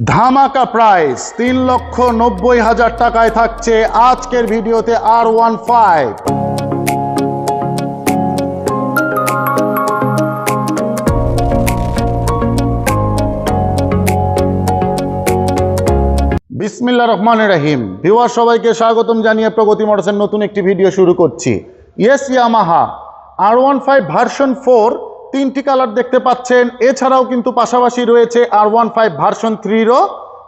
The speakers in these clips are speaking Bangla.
ধামাকা প্রাইস তিন লক্ষ নব্বই হাজার টাকায় থাকছে আজকের ভিডিওতে আর ওয়ান ফাইভ বিসমিল্লা রহমান রাহিম। ভিউয়ার সবাইকে স্বাগতম জানিয়ে প্রগতি মোটরসের নতুন একটি ভিডিও শুরু করছি। Yes Yamaha R one five version four তিনটি কালার দেখতে পাচ্ছেন। এছাড়াও কিন্তু পাশাপাশি রয়েছে আর ওয়ান ফাইভ ভার্সন থ্রিরও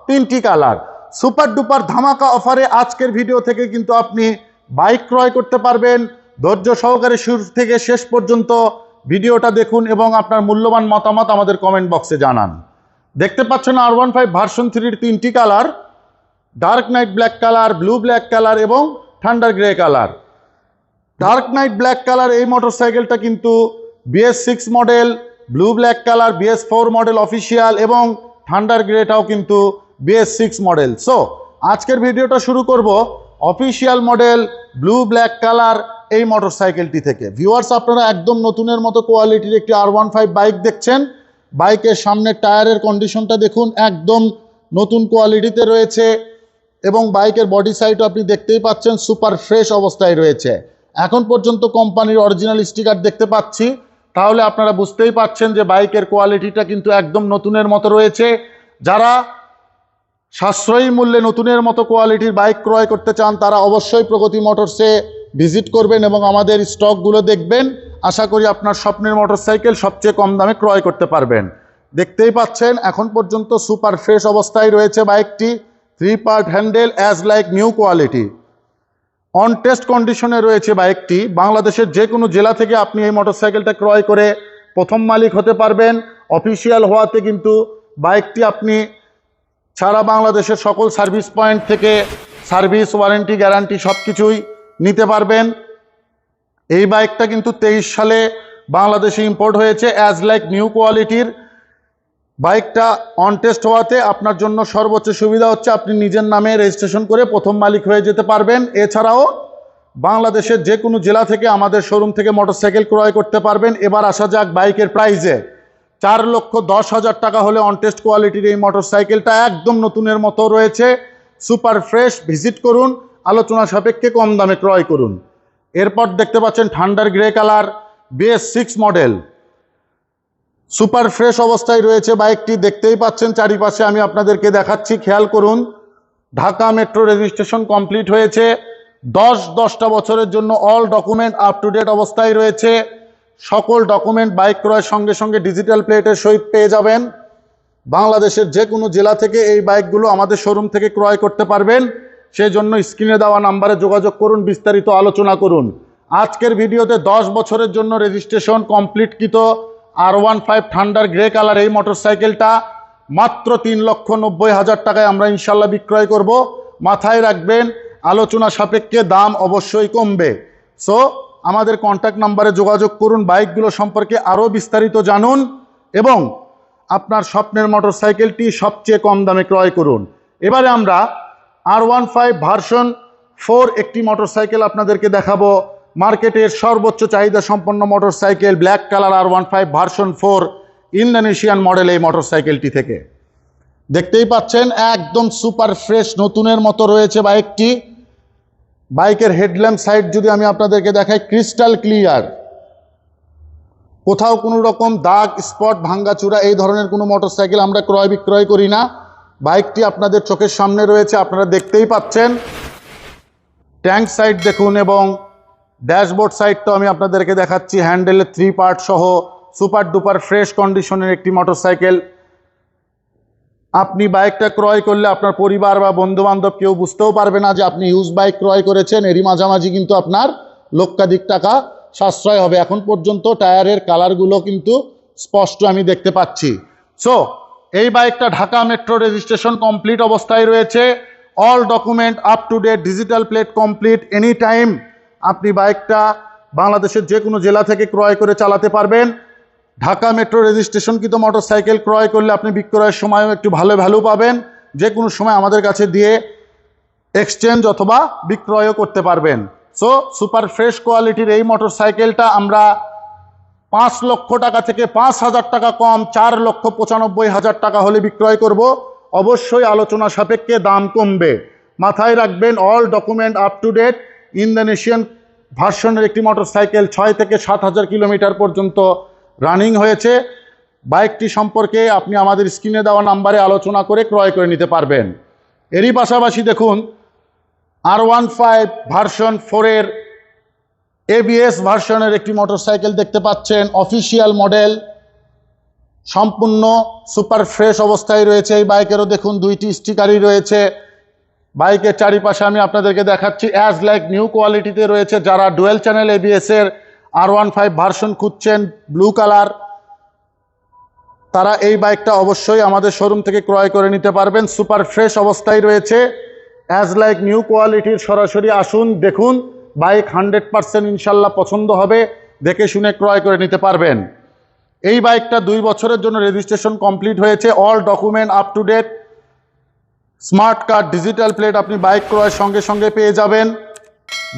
তিনটি কালার। সুপার ডুপার ধামাকা অফারে আজকের ভিডিও থেকে কিন্তু আপনি বাইক ক্রয় করতে পারবেন। ধৈর্য সহকারে শুরু থেকে শেষ পর্যন্ত ভিডিওটা দেখুন এবং আপনার মূল্যবান মতামত আমাদের কমেন্ট বক্সে জানান। দেখতে পাচ্ছেন আর ওয়ান ফাইভ ভার্সন থ্রির তিনটি colour. Dark knight black colour blue black colour এবং thunder grey colour. Dark knight black colour এই মোটরসাইকেলটা কিন্তু BS six model blue black colour BS four model official এবং ঠান্ডার গ্রেটাও কিন্তু বিএস সিক্স মডেল সো আজকের ভিডিওটা শুরু করব official model blue black colour এই মোটরসাইকেলটি থেকে। ভিউয়ার্স আপনারা একদম নতুনের মতো কোয়ালিটির একটি আর ওয়ান ফাইভ বাইক দেখছেন। বাইকের সামনের টায়ারের কন্ডিশনটা দেখুন, একদম নতুন কোয়ালিটিতে রয়েছে এবং বাইকের বডি সাইডও আপনি দেখতেই পাচ্ছেন সুপার ফ্রেশ অবস্থায় রয়েছে। এখন পর্যন্ত কোম্পানির অরিজিনাল স্টিকার দেখতে পাচ্ছি। তাহলে আপনারা বুঝতেই পাচ্ছেন যে বাইকের কোয়ালিটিটা কিন্তু একদম নতুনের মতো রয়েছে। যারা সাশ্রয়ী মূল্যে নতুনের মতো কোয়ালিটির বাইক ক্রয় করতে চান, তারা অবশ্যই প্রগতি মোটরসে ভিজিট করবেন এবং আমাদের স্টকগুলো দেখবেন। আশা করি আপনার স্বপ্নের মোটরসাইকেল সবচেয়ে কম দামে ক্রয় করতে পারবেন। দেখতেই পাচ্ছেন, এখন পর্যন্ত সুপার ফ্রেশ অবস্থায় রয়েছে বাইকটি। Three part handle as like new quality on test কন্ডিশনে রয়েছে বাইকটি। বাংলাদেশের যে কোনো জেলা থেকে আপনি এই মোটরসাইকেলটা ক্রয় করে প্রথম মালিক হতে পারবেন। অফিসিয়াল হওয়াতে কিন্তু বাইকটি আপনি সারা বাংলাদেশের সকল সার্ভিস পয়েন্ট থেকে সার্ভিস ওয়ারেন্টি গ্যারান্টি সব কিছুই নিতে পারবেন। এই বাইকটা কিন্তু তেইশ সালে বাংলাদেশে ইম্পোর্ট হয়েছে অ্যাজ লাইক নিউ কোয়ালিটির বাইকটা অন টেস্ট হওয়াতে আপনার জন্য সর্বোচ্চ সুবিধা হচ্ছে আপনি নিজের নামে রেজিস্ট্রেশন করে প্রথম মালিক হয়ে যেতে পারবেন। এছাড়াও বাংলাদেশের যে কোনো জেলা থেকে আমাদের শোরুম থেকে মোটরসাইকেল ক্রয় করতে পারবেন। এবার আসা যাক বাইকের প্রাইজে চার লক্ষ দশ হাজার টাকা হলে অন টেস্ট কোয়ালিটির এই মোটরসাইকেলটা একদম নতুনের মতো রয়েছে। সুপার ফ্রেশ ভিজিট করুন, আলোচনা সাপেক্ষে কম দামে ক্রয় করুন। এরপর দেখতে পাচ্ছেন thunder grey colour BS six model super fresh অবস্থায় রয়েছে বাইকটি, দেখতেই পাচ্ছেন চারিপাশে, আমি আপনাদেরকে দেখাচ্ছি, খেয়াল করুন। ঢাকা মেট্রো রেজিস্ট্রেশন কমপ্লিট হয়েছে। দশ, দশটা বছরের জন্য all document up to date অবস্থায় রয়েছে। সকল ডকুমেন্ট বাইক ক্রয়ের সঙ্গে সঙ্গে ডিজিটাল প্লেটের সহিত পেয়ে যাবেন। বাংলাদেশের যে কোনো জেলা থেকে এই বাইকগুলো আমাদের শোরুম থেকে ক্রয় করতে পারবেন। সেই জন্য স্ক্রিনে দেওয়া নাম্বারে যোগাযোগ করুন, বিস্তারিত আলোচনা করুন। আজকের ভিডিওতে দশ বছরের জন্য registration কমপ্লিটকৃত। R one five thunder grey colour এই মোটরসাইকেলটা মাত্র তিন লক্ষ নব্বই হাজার টাকায় আমরা ইনশাল্লাহ বিক্রয় করব। মাথায় রাখবেন, আলোচনা সাপেক্ষে দাম অবশ্যই কমবে। সো আমাদের কন্ট্যাক্ট নাম্বারে যোগাযোগ করুন বাইকগুলো সম্পর্কে আরও বিস্তারিত জানুন এবং আপনার স্বপ্নের মোটরসাইকেলটি সবচেয়ে কম দামে ক্রয় করুন। এবারে আমরা R one five version four একটি মোটরসাইকেল আপনাদেরকে দেখাবো। মার্কেটের সর্বোচ্চ চাহিদা সম্পন্ন motorcycle black colour R one five version four Indonesian model এই মোটরসাইকেলটি থেকে। দেখতেই পাচ্ছেন, একদম সুপার ফ্রেশ নতুনের মতো রয়েছে বাইকটি। বাইকের হেডল্যাম্প সাইড যদি আমি আপনাদেরকে দেখাই, ক্রিস্টাল ক্লিয়ার। কোথাও কোনো রকম দাগ, স্পট, ভাঙ্গাচুরা এই ধরনের কোনো মোটরসাইকেল আমরা ক্রয় বিক্রয় করি না। বাইকটি আপনাদের চোখের সামনে রয়েছে, আপনারা দেখতেই পাচ্ছেন। ট্যাঙ্ক সাইড দেখুন এবং ড্যাশবোর্ড সাইডটাও আমি আপনাদেরকে দেখাচ্ছি হ্যান্ডেলের থ্রি পার্ট সহ সুপার ডুপার ফ্রেশ কন্ডিশনের একটি মোটরসাইকেল আপনি বাইকটা ক্রয় করলে আপনার পরিবার বা বন্ধু বান্ধব কেউ বুঝতেও পারবে না যে আপনি ইউজ বাইক ক্রয় করেছেন, এরই মাঝামাঝি কিন্তু আপনার লক্ষাধিক টাকা সাশ্রয় হবে। এখন পর্যন্ত টায়ারের কালারগুলো কিন্তু স্পষ্ট আমি দেখতে পাচ্ছি। সো এই বাইকটা ঢাকা মেট্রো রেজিস্ট্রেশন কমপ্লিট অবস্থায় রয়েছে। All document up to date digital plate complete any time আপনি বাইকটা বাংলাদেশের যে কোনো জেলা থেকে ক্রয় করে চালাতে পারবেন। ঢাকা মেট্রো রেজিস্ট্রেশনকৃত মোটরসাইকেল ক্রয় করলে আপনি বিক্রয়ের সময়ও একটু ভালো ভ্যালু পাবেন। যে কোনো সময় আমাদের কাছে দিয়ে এক্সচেঞ্জ অথবা বিক্রয়ও করতে পারবেন। সো সুপার ফ্রেশ কোয়ালিটির এই মোটরসাইকেলটা আমরা পাঁচ লক্ষ টাকা থেকে পাঁচ হাজার টাকা কম, চার লক্ষ পঁচানব্বই হাজার টাকা হলে বিক্রয় করব। অবশ্যই আলোচনা সাপেক্ষে দাম কমবে। মাথায় রাখবেন all document up to date Indonesian ভার্সনের একটি মোটরসাইকেল ছয় থেকে সাত হাজার কিলোমিটার পর্যন্ত রানিং হয়েছে। বাইকটি সম্পর্কে আপনি আমাদের স্ক্রিনে দেওয়া নাম্বারে আলোচনা করে ক্রয় করে নিতে পারবেন। এরই পাশাপাশি দেখুন আর ওয়ান ফাইভ ভার্সন ফোরের এবিএস ভার্সনের একটি মোটরসাইকেল দেখতে পাচ্ছেন। অফিসিয়াল মডেল, সম্পূর্ণ সুপার ফ্রেশ অবস্থায় রয়েছে। এই বাইকেরও দেখুন দুইটি স্টিকারই রয়েছে। বাইকের চারিপাশে আমি আপনাদেরকে দেখাচ্ছি অ্যাজ লাইক নিউ কোয়ালিটিতে রয়েছে যারা ডুয়েল চ্যানেল এবিএস এর আর ওয়ান ফাইভ ভার্সন খুঁজছেন ব্লু কালার তারা এই বাইকটা অবশ্যই আমাদের শোরুম থেকে ক্রয় করে নিতে পারবেন। সুপার ফ্রেশ অবস্থায় রয়েছে। অ্যাজ লাইক নিউ কোয়ালিটির সরাসরি আসুন, দেখুন বাইক হান্ড্রেড পারসেন্ট ইনশাল্লাহ পছন্দ হবে, দেখে শুনে ক্রয় করে নিতে পারবেন। এই বাইকটা দুই বছরের জন্য রেজিস্ট্রেশন কমপ্লিট হয়েছে all document up to date smart card, digital plate আপনি বাইক ক্রয়ের সঙ্গে সঙ্গে পেয়ে যাবেন।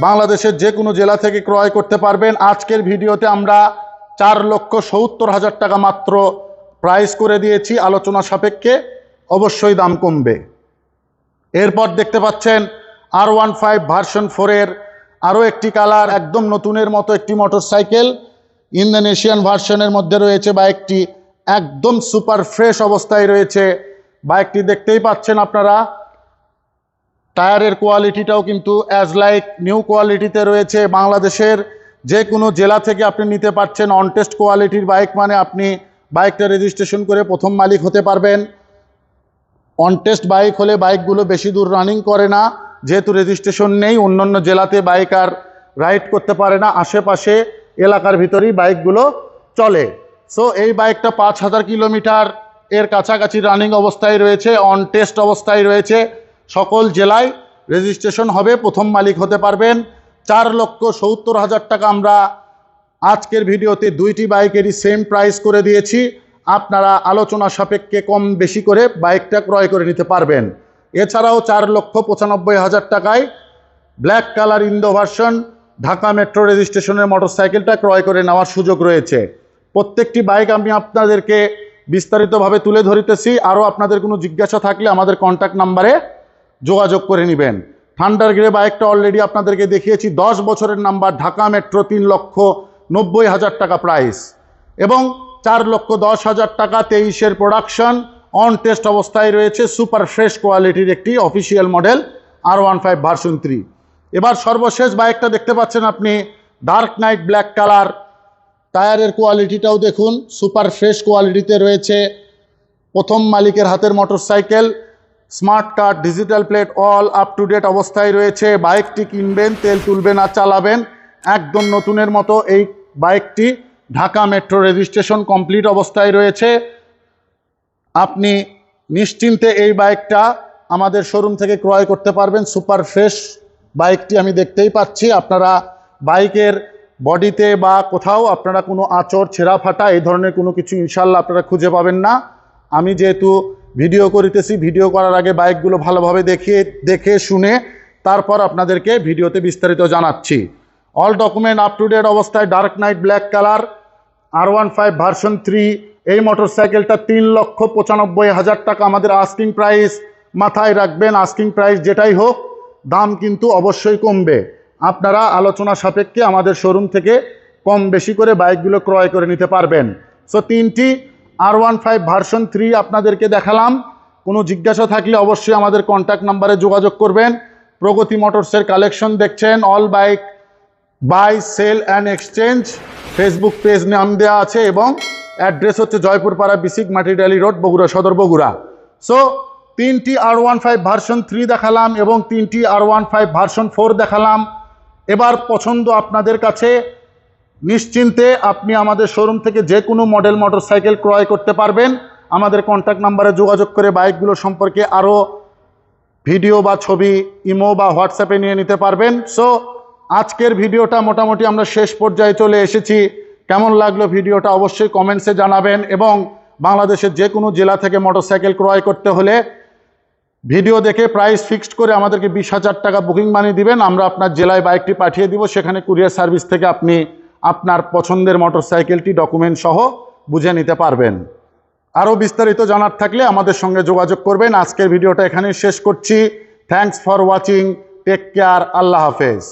বাংলাদেশের যে কোনো জেলা থেকে ক্রয় করতে পারবেন। আজকের ভিডিওতে আমরা চার লক্ষ সত্তর হাজার টাকা মাত্র প্রাইস করে দিয়েছি। আলোচনা সাপেক্ষে অবশ্যই দাম কমবে। এরপর দেখতে পাচ্ছেন আর ওয়ান ফাইভ ভার্সন ফোরের আরও একটি কালার, একদম নতুনের মতো একটি মোটরসাইকেল ইন্দোনেশিয়ান ভার্সনের মধ্যে রয়েছে বাইকটি একদম সুপার ফ্রেশ অবস্থায় রয়েছে বাইকটি দেখতেই পাচ্ছেন আপনারা। টায়ারের কোয়ালিটিটাও কিন্তু অ্যাজ লাইক নিউ কোয়ালিটিতে রয়েছে বাংলাদেশের। যে কোনো জেলা থেকে আপনি নিতে পারছেন অনটেস্ট কোয়ালিটির বাইক মানে আপনি বাইকটা রেজিস্ট্রেশন করে প্রথম মালিক হতে পারবেন। অনটেস্ট বাইক হলে বাইকগুলো বেশি দূর রানিং করে না। যেহেতু রেজিস্ট্রেশন নেই, অন্যান্য জেলাতে বাইক আর রাইড করতে পারে না। আশেপাশে এলাকার ভিতরেই বাইকগুলো চলে। সো এই বাইকটা পাঁচ হাজার কিলোমিটার এর কাছাকাছি রানিং অবস্থায় রয়েছে অন টেস্ট অবস্থায় রয়েছে। সকল জেলায় রেজিস্ট্রেশন হবে, প্রথম মালিক হতে পারবেন। চার লক্ষ সত্তর হাজার টাকা আমরা আজকের ভিডিওতে দুইটি বাইকেরই সেম প্রাইস করে দিয়েছি। আপনারা আলোচনা সাপেক্ষে কম বেশি করে বাইকটা ক্রয় করে নিতে পারবেন। এছাড়াও চার লক্ষ পঁচানব্বই হাজার টাকায় black colour Indo version Dhaka metro রেজিস্ট্রেশনের মোটরসাইকেলটা ক্রয় করে নেওয়ার সুযোগ রয়েছে। প্রত্যেকটি বাইক আমি আপনাদেরকে বিস্তারিতভাবে তুলে ধরিতেছি। আরও আপনাদের কোনো জিজ্ঞাসা থাকলে আমাদের কন্ট্যাক্ট নাম্বারে যোগাযোগ করে নেবেন। থান্ডার গ্রে বাইকটা অলরেডি আপনাদেরকে দেখিয়েছি। দশ বছরের নাম্বার ঢাকা মেট্রো তিন লক্ষ নব্বই হাজার টাকা প্রাইস এবং চার লক্ষ দশ হাজার টাকা তেইশের প্রোডাকশন অন টেস্ট অবস্থায় রয়েছে। সুপার ফ্রেশ কোয়ালিটির একটি official model R one five version three এবার সর্বশেষ বাইকটা দেখতে পাচ্ছেন আপনি ডার্ক নাইট ব্ল্যাক কালার টায়ারের কোয়ালিটিটাও দেখুন, সুপার ফ্রেশ কোয়ালিটিতে রয়েছে। প্রথম মালিকের হাতের motorcycle, smart card, digital plate, all up to date অবস্থায় রয়েছে। বাইকটি কিনবেন, তেল তুলবেন আর চালাবেন। একদম নতুনের মতো এই বাইকটি ঢাকা মেট্রো রেজিস্ট্রেশন কমপ্লিট অবস্থায় রয়েছে। আপনি নিশ্চিন্তে এই বাইকটা আমাদের শোরুম থেকে ক্রয় করতে পারবেন। সুপার ফ্রেশ বাইকটি আমি দেখতেই পাচ্ছি। আপনারা বাইকের বডিতে বা কোথাও আপনারা কোনো আঁচড়, ছেঁড়া ফাটা, এই ধরনের কোনো কিছু ইনশাল্লাহ আপনারা খুঁজে পাবেন না। আমি যেহেতু ভিডিও করিতেছি, ভিডিও করার আগে বাইকগুলো ভালোভাবে দেখিয়ে, দেখে শুনে তারপর আপনাদেরকে ভিডিওতে বিস্তারিত জানাচ্ছি। All document up to date অবস্থায় dark night black colour R one five version three এই মোটরসাইকেলটা তিন লক্ষ পঁচানব্বই হাজার টাকা আমাদের আস্কিং প্রাইস মাথায় রাখবেন। আস্কিং প্রাইস যেটাই হোক, দাম কিন্তু অবশ্যই কমবে। আপনারা আলোচনা সাপেক্ষে আমাদের শোরুম থেকে কম বেশি করে বাইকগুলো ক্রয় করে নিতে পারবেন। সো তিনটি R one five version three আপনাদেরকে দেখালাম। কোনো জিজ্ঞাসা থাকলে অবশ্যই আমাদের কন্ট্যাক্ট নাম্বারে যোগাযোগ করবেন। প্রগতি মোটরসের কালেকশন দেখছেন all bike buy sell and exchange Facebook page নাম দেওয়া আছে এবং অ্যাড্রেস হচ্ছে জয়পুরপাড়া বিসিক মাটিডালি রোড বগুড়া সদর, বগুড়া। সো তিনটি R one five version three দেখালাম এবং তিনটি R one five version four দেখালাম। এবার পছন্দ আপনাদের কাছে, নিশ্চিন্তে আপনি আমাদের শোরুম থেকে যে কোনো মডেল মোটরসাইকেল ক্রয় করতে পারবেন। আমাদের কন্ট্যাক্ট নাম্বারে যোগাযোগ করে বাইকগুলো সম্পর্কে আরও ভিডিও বা ছবি ইমো বা হোয়াটসঅ্যাপে নিয়ে নিতে পারবেন। সো আজকের ভিডিওটা মোটামুটি আমরা শেষ পর্যায়ে চলে এসেছি। কেমন লাগল ভিডিওটা অবশ্যই কমেন্টসে জানাবেন এবং বাংলাদেশের যে কোনো জেলা থেকে মোটরসাইকেল ক্রয় করতে হলে ভিডিও দেখে প্রাইস ফিক্সড করে আমাদেরকে বিশ হাজার টাকা বুকিং মানি দিবেন। আমরা আপনার জেলায় বাইকটি পাঠিয়ে দিব, সেখানে কুরিয়ার সার্ভিস থেকে আপনি আপনার পছন্দের মোটরসাইকেলটি ডকুমেন্ট সহ বুঝে নিতে পারবেন। আরও বিস্তারিত জানার থাকলে আমাদের সঙ্গে যোগাযোগ করবেন। আজকের ভিডিওটা এখানেই শেষ করছি। Thanks for watching take care আল্লাহ হাফেজ।